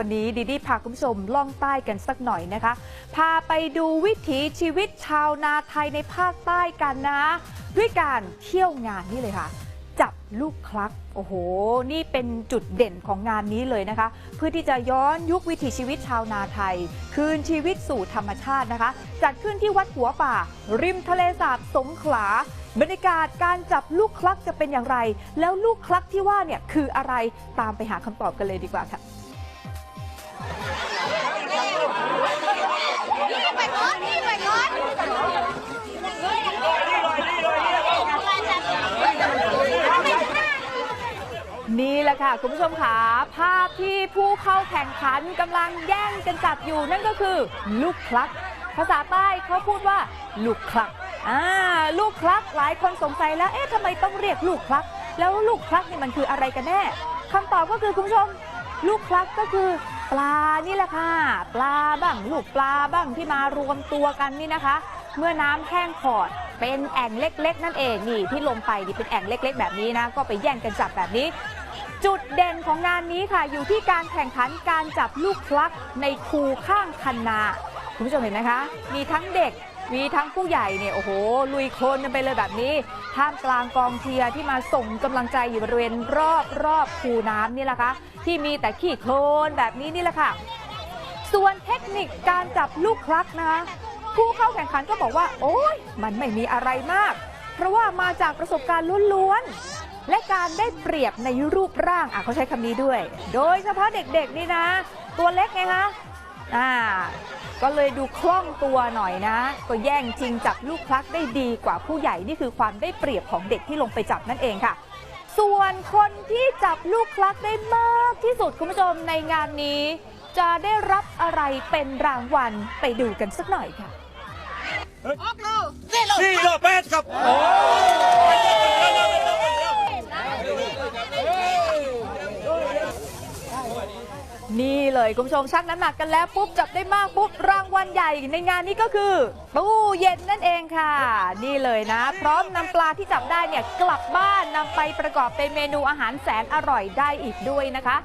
วันนี้ดีดีพาคุณผู้ชมล่องใต้กันสักหน่อยนะคะ พาไปดูวิถีชีวิตชาวนาไทยในภาคใต้กันนะ ด้วยการเที่ยวงานนี่เลยค่ะ จับลูกคลัก โอ้โห นี่เป็นจุดเด่นของงานนี้เลยนะคะ เพื่อที่จะย้อนยุควิถีชีวิตชาวนาไทย คืนชีวิตสู่ธรรมชาตินะคะ จัดขึ้นที่วัดหัวป่า ริมทะเลสาบสงขลาบรรยากาศการจับลูกคลักจะเป็นอย่างไร แล้วลูกคลักที่ว่าเนี่ยคืออะไรตามไปหาคำตอบกันเลยดีกว่าค่ะ ค่ะ คุณผู้ชมค่ะภาพที่ผู้เข้าแข่งขันกำลังแย่งกันจับอยู่นั่นก็คือ ลูกคลัก ภาษาใต้เขาพูดว่า ลูกคลักอ่าลูกคลักหลายคนสงสัยแล้วเอ๊ะทำไมต้องเรียกลูกคลัก แล้วลูกคลักนี่มันคืออะไรกันแน่คำตอบก็คือคุณผู้ชม ลูกคลักก็คือปลานี่แหละค่ะ ปลาบ้างลูกปลาบ้างที่มารวมตัวกันนี่นะคะ เมื่อน้ำแห้งขอดเป็นแอ่งเล็ก ๆ นั่นเองนี่ที่ลงไปนี่เป็นแอ่งเล็ก ๆ แบบนี้นะ ก็ไปแย่งกันจับแบบนี้ จุดเด่นของงานนี้ค่ะอยู่ที่การแข่งขันการจับลูกพลักในคูข้างคันนา คุณผู้ชมเห็นไหมคะ มีทั้งเด็กมีทั้งผู้ใหญ่เนี่ยโอ้โห ลุยโคลนกันไปเลยแบบนี้ ท่ามกลางกองเชียร์ที่มาส่งกำลังใจอยู่บริเวณรอบรอบคูน้ำนี่แหละคะที่มีแต่ขี้โคลนแบบนี้นี่แหละค่ะ ส่วนเทคนิคการจับลูกคลักนะคะผู้เข้าแข่งขันก็บอกว่า โอ้ยมันไม่มีอะไรมาก เพราะว่ามาจากประสบการณ์ล้วน และการได้เปรียบในรูปร่างอะเขาใช้คำนี้ด้วย โดยเฉพาะเด็กๆนี่นะ ตัวเล็กไงคะอ่าก็เลยดูคล่องตัวหน่อยนะ ก็แย่งชิงจับลูกคลักได้ดีกว่าผู้ใหญ่นี่คือความได้เปรียบของเด็กที่ลงไปจับนั่นเองค่ะ ส่วนคนที่จับลูกคลักได้มากที่สุดคุณผู้ชมในงานนี้ จะได้รับอะไรเป็นรางวัลไปดูกันสักหน่อยค่ะออกลูเส้นลูสี่โลแปดครับโอ้ นี่เลย คุณผู้ชมชั่งน้ำหนักกันแล้วปุ๊บจับได้มากปุ๊บรางวัลใหญ่ในงานนี้ก็คือตู้เย็นนั่นเองค่ะ นี่เลยนะ พร้อมนำปลาที่จับได้เนี่ยกลับบ้านนำไปประกอบเป็นเมนูอาหารแสนอร่อยได้อีกด้วยนะคะ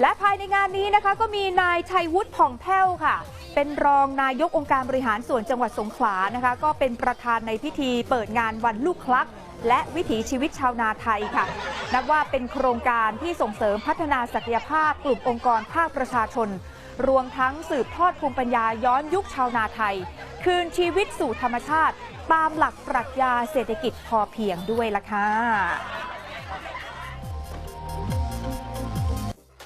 และภายในงานนี้นะคะ ก็มีนายชัยวุฒิผ่องแผ้วค่ะ เป็นรองนายกองค์การบริหารส่วนจังหวัดสงขลานะคะ ก็เป็นประธานในพิธีเปิดงานวันลูกคลัก และวิถีชีวิตชาวนาไทยค่ะ นับว่าเป็นโครงการที่ส่งเสริมพัฒนาศักยภาพกลุ่มองค์กรภาคประชาชน รวมทั้งสืบทอดภูมิปัญญาย้อนยุคชาวนาไทย คืนชีวิตสู่ธรรมชาติ ตามหลักปรัชญาเศรษฐกิจพอเพียงด้วยล่ะค่ะ